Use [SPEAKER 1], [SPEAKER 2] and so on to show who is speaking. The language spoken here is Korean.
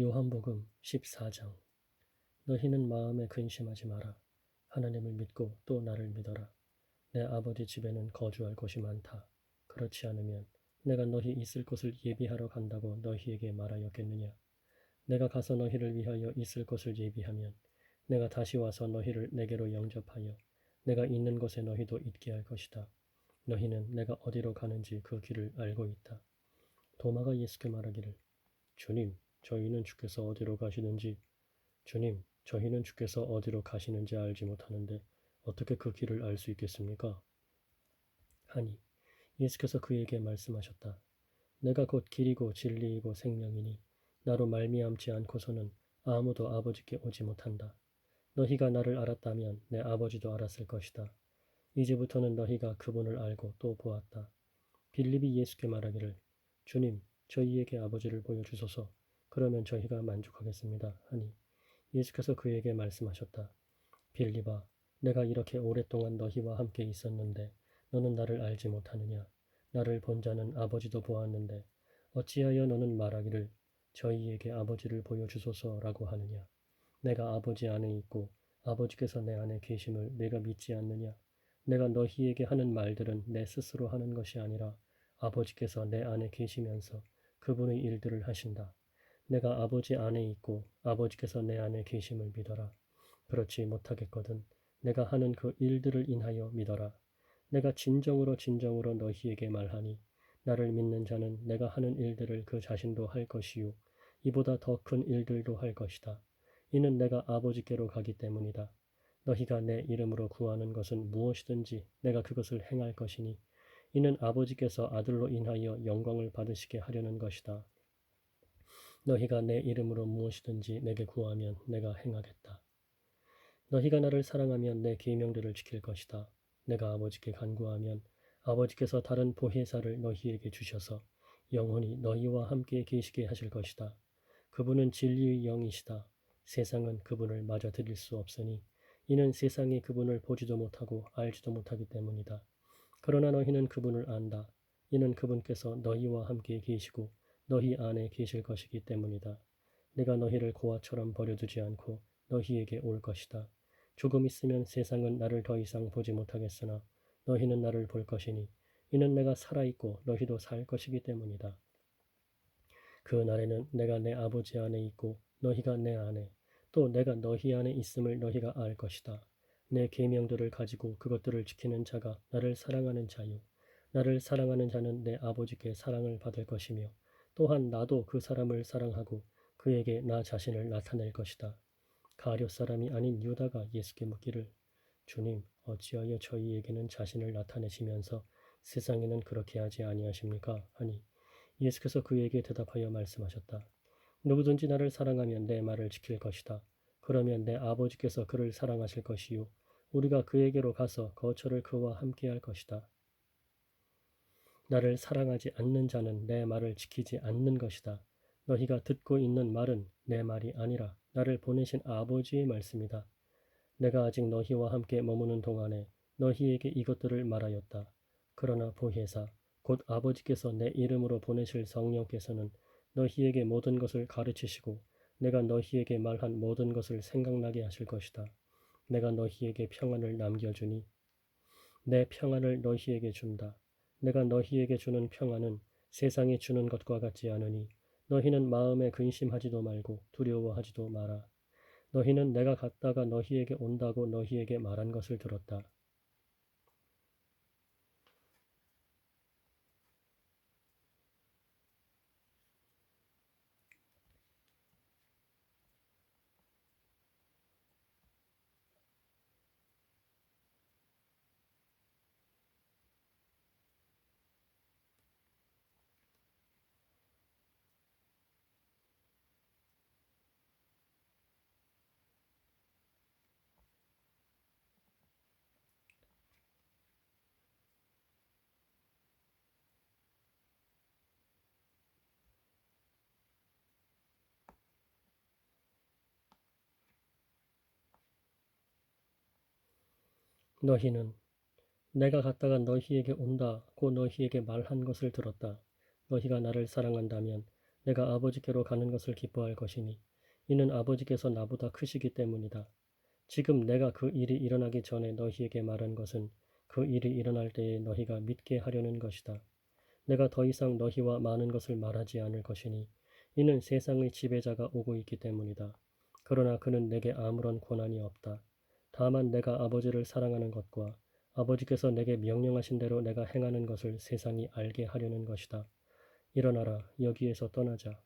[SPEAKER 1] 요한복음 14장 너희는 마음에 근심하지 마라. 하나님을 믿고 또 나를 믿어라. 내 아버지 집에는 거주할 곳이 많다. 그렇지 않으면 내가 너희 있을 곳을 예비하러 간다고 너희에게 말하였겠느냐. 내가 가서 너희를 위하여 있을 곳을 예비하면 내가 다시 와서 너희를 내게로 영접하여 내가 있는 곳에 너희도 있게 할 것이다. 너희는 내가 어디로 가는지 그 길을 알고 있다. 도마가 예수께 말하기를 주님 저희는 주께서 어디로 가시는지 주님 저희는 주께서 어디로 가시는지 알지 못하는데 어떻게 그 길을 알 수 있겠습니까? 하니 예수께서 그에게 말씀하셨다. 내가 곧 길이고 진리이고 생명이니 나로 말미암지 않고서는 아무도 아버지께 오지 못한다. 너희가 나를 알았다면 내 아버지도 알았을 것이다. 이제부터는 너희가 그분을 알고 또 보았다. 빌립이 예수께 말하기를 주님 저희에게 아버지를 보여주소서 그러면 저희가 만족하겠습니다 하니 예수께서 그에게 말씀하셨다. 빌립아 내가 이렇게 오랫동안 너희와 함께 있었는데 너는 나를 알지 못하느냐 나를 본 자는 아버지도 보았는데 어찌하여 너는 말하기를 저희에게 아버지를 보여주소서라고 하느냐 내가 아버지 안에 있고 아버지께서 내 안에 계심을 내가 믿지 않느냐 내가 너희에게 하는 말들은 내 스스로 하는 것이 아니라 아버지께서 내 안에 계시면서 그분의 일들을 하신다. 내가 아버지 안에 있고 아버지께서 내 안에 계심을 믿어라. 그렇지 못하겠거든 내가 하는 그 일들을 인하여 믿어라. 내가 진정으로 진정으로 너희에게 말하니 나를 믿는 자는 내가 하는 일들을 그 자신도 할 것이요 이보다 더 큰 일들도 할 것이다. 이는 내가 아버지께로 가기 때문이다. 너희가 내 이름으로 구하는 것은 무엇이든지 내가 그것을 행할 것이니 이는 아버지께서 아들로 인하여 영광을 받으시게 하려는 것이다. 너희가 내 이름으로 무엇이든지 내게 구하면 내가 행하겠다. 너희가 나를 사랑하면 내 계명들을 지킬 것이다. 내가 아버지께 간구하면 아버지께서 다른 보혜사를 너희에게 주셔서 영원히 너희와 함께 계시게 하실 것이다. 그분은 진리의 영이시다. 세상은 그분을 맞아 들일 수 없으니 이는 세상이 그분을 보지도 못하고 알지도 못하기 때문이다. 그러나 너희는 그분을 안다. 이는 그분께서 너희와 함께 계시고 너희 안에 계실 것이기 때문이다. 내가 너희를 고아처럼 버려두지 않고 너희에게 올 것이다. 조금 있으면 세상은 나를 더 이상 보지 못하겠으나 너희는 나를 볼 것이니 이는 내가 살아있고 너희도 살 것이기 때문이다. 그 날에는 내가 내 아버지 안에 있고 너희가 내 안에 또 내가 너희 안에 있음을 너희가 알 것이다. 내 계명들을 가지고 그것들을 지키는 자가 나를 사랑하는 자요 나를 사랑하는 자는 내 아버지께 사랑을 받을 것이며 또한 나도 그 사람을 사랑하고 그에게 나 자신을 나타낼 것이다. 가룟 사람이 아닌 유다가 예수께 묻기를 주님 어찌하여 저희에게는 자신을 나타내시면서 세상에는 그렇게 하지 아니하십니까? 하니 예수께서 그에게 대답하여 말씀하셨다. 누구든지 나를 사랑하면 내 말을 지킬 것이다. 그러면 내 아버지께서 그를 사랑하실 것이요 우리가 그에게로 가서 거처를 그와 함께 할 것이다. 나를 사랑하지 않는 자는 내 말을 지키지 않는 것이다. 너희가 듣고 있는 말은 내 말이 아니라 나를 보내신 아버지의 말씀이다. 내가 아직 너희와 함께 머무는 동안에 너희에게 이것들을 말하였다. 그러나 보혜사 곧 아버지께서 내 이름으로 보내실 성령께서는 너희에게 모든 것을 가르치시고 내가 너희에게 말한 모든 것을 생각나게 하실 것이다. 내가 너희에게 평안을 남겨주니 내 평안을 너희에게 준다. 내가 너희에게 주는 평안은 세상이 주는 것과 같지 않으니 너희는 마음에 근심하지도 말고 두려워하지도 마라. 너희는 내가 갔다가 너희에게 온다고 너희에게 말한 것을 들었다. 너희는 내가 갔다가 너희에게 온다고 너희에게 말한 것을 들었다. 너희가 나를 사랑한다면 내가 아버지께로 가는 것을 기뻐할 것이니 이는 아버지께서 나보다 크시기 때문이다. 지금 내가 그 일이 일어나기 전에 너희에게 말한 것은 그 일이 일어날 때에 너희가 믿게 하려는 것이다. 내가 더 이상 너희와 많은 것을 말하지 않을 것이니 이는 세상의 지배자가 오고 있기 때문이다. 그러나 그는 내게 아무런 권한이 없다. 다만 내가 아버지를 사랑하는 것과 아버지께서 내게 명령하신 대로 내가 행하는 것을 세상이 알게 하려는 것이다. 일어나라 여기에서 떠나자.